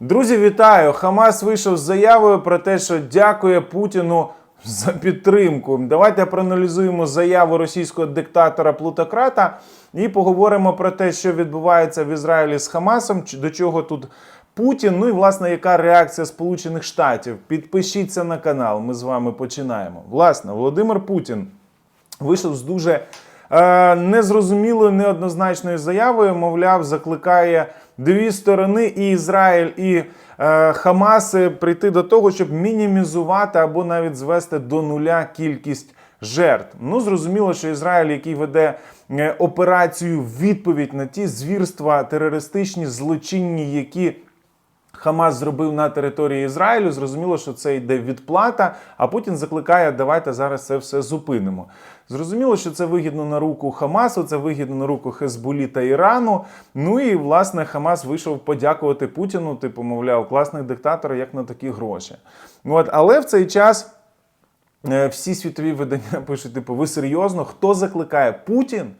Друзі, вітаю! Хамас вийшов з заявою про те, що дякує Путіну за підтримку. Давайте проаналізуємо заяву російського диктатора Плутократа і поговоримо про те, що відбувається в Ізраїлі з Хамасом, до чого тут Путін. Ну і власне, яка реакція Сполучених Штатів. Підпишіться на канал. Ми з вами починаємо. Власне, Володимир Путін вийшов з дуже е, незрозумілою, неоднозначною заявою. Мовляв, закликає дві сторони, і Ізраїль, і е, Хамас, прийти до того, щоб мінімізувати або навіть звести до нуля кількість жертв. Ну, зрозуміло, що Ізраїль, який веде е, операцію відповідь на ті звірства терористичні, злочинні, які Хамас зробив на території Ізраїлю. Зрозуміло, що це йде відплата. А Путін закликає, давайте зараз це все зупинимо. Зрозуміло, що це вигідно на руку Хамасу, це вигідно на руку Хезболі та Ірану. Ну і власне Хамас вийшов подякувати Путіну. Типу, мовляв, класний диктатор, як на такі гроші. От, але в цей час. Е, Всі світові видання пишуть: типу, ви серйозно? Хто закликає Путін?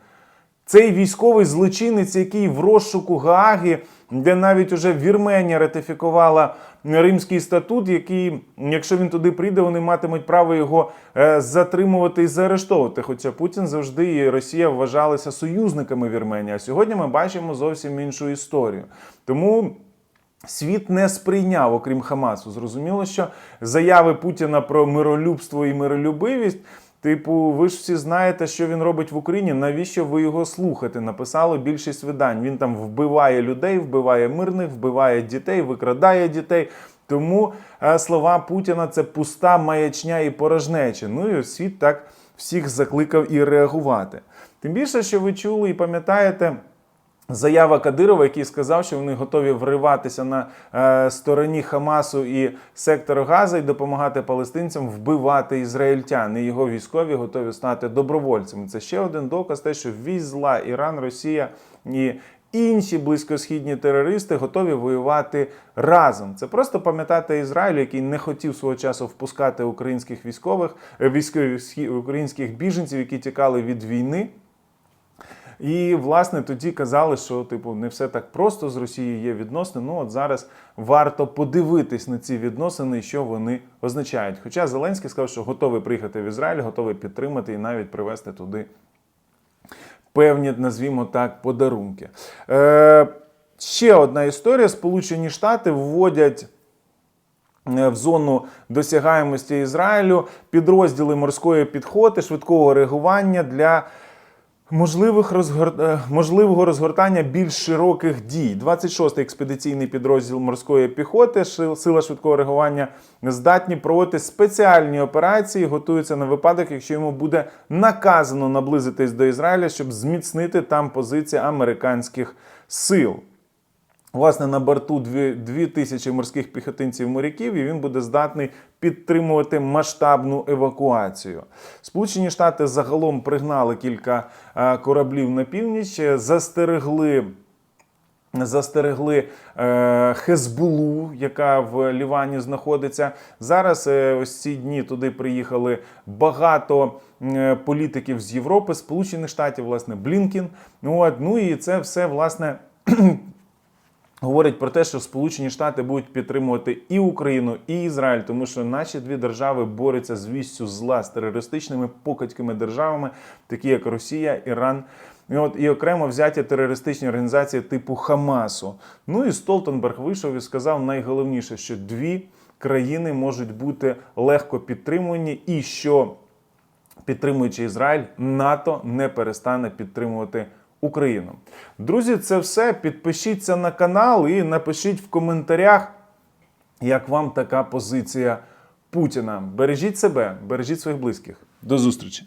Цей військовий злочинець, який в розшуку Гааги, де навіть уже Вірменія ратифікувала Римський статут, який, якщо він туди прийде, вони матимуть право його е, затримувати і заарештовувати. Хоча Путін завжди і Росія вважалися союзниками Вірменії. А сьогодні ми бачимо зовсім іншу історію. Тому. Світ не сприйняв, окрім Хамасу. Зрозуміло, що заяви Путіна про миролюбство і миролюбивість. Типу, ви ж всі знаєте, що він робить в Україні. Навіщо ви його слухати? Написало більшість видань. Він там вбиває людей, вбиває мирних, вбиває дітей, викрадає дітей. Тому е, слова Путіна це пуста маячня і порожнеча. Ну і світ так всіх закликав і реагувати. Тим більше, що ви чули і пам'ятаєте. Заява Кадирова, який сказав, що вони готові вриватися на е, стороні Хамасу і сектору Газа і допомагати палестинцям вбивати ізраїльтян. І його військові готові стати добровольцями. Це ще один доказ, те, що вісь зла Іран, Росія і інші близькосхідні терористи готові воювати разом. Це просто пам'ятати Ізраїль, який не хотів свого часу впускати українських військових е, військових українських біженців, які тікали від війни. І власне тоді казали, що типу не все так просто з Росією є відносини. Ну от зараз варто подивитись на ці відносини, що вони означають. Хоча Зеленський сказав, що готовий приїхати в Ізраїль, готовий підтримати і навіть привезти туди певні, назвімо так, подарунки. Е, ще одна історія: Сполучені Штати вводять. е, В зону досягаємості Ізраїлю підрозділи морської підхоти, швидкого реагування для можливих розгор... е, можливого розгортання більш широких дій. 26-й експедиційний підрозділ морської піхоти, сила швидкого реагування, здатні проводити спеціальні операції, готуються на випадок, якщо йому буде наказано наблизитись до Ізраїля, щоб зміцнити там позиції американських сил. Власне, на борту дві, дві тисячі морських піхотинців-моряків, і він буде здатний підтримувати масштабну евакуацію. Сполучені Штати загалом пригнали кілька е, кораблів на північ, застерегли. Застерегли е, Хезбулу, яка в Лівані знаходиться. Зараз е, ось ці дні туди приїхали багато е, політиків з Європи, Сполучених Штатів, власне, Блінкін. От, ну і це все власне говорить про те, що Сполучені Штати будуть підтримувати і Україну, і Ізраїль, тому що наші дві держави борються з вістю зла з терористичними покидькими державами, такі як Росія, Іран. І от і окремо взяті терористичні організації типу Хамасу. Ну і Столтенберг вийшов і сказав найголовніше, що дві країни можуть бути легко підтримувані, і що підтримуючи Ізраїль, НАТО не перестане підтримувати Україну. Друзі, це все. Підпишіться на канал і напишіть в коментарях, як вам така позиція Путіна. Бережіть себе, бережіть своїх близьких. До зустрічі!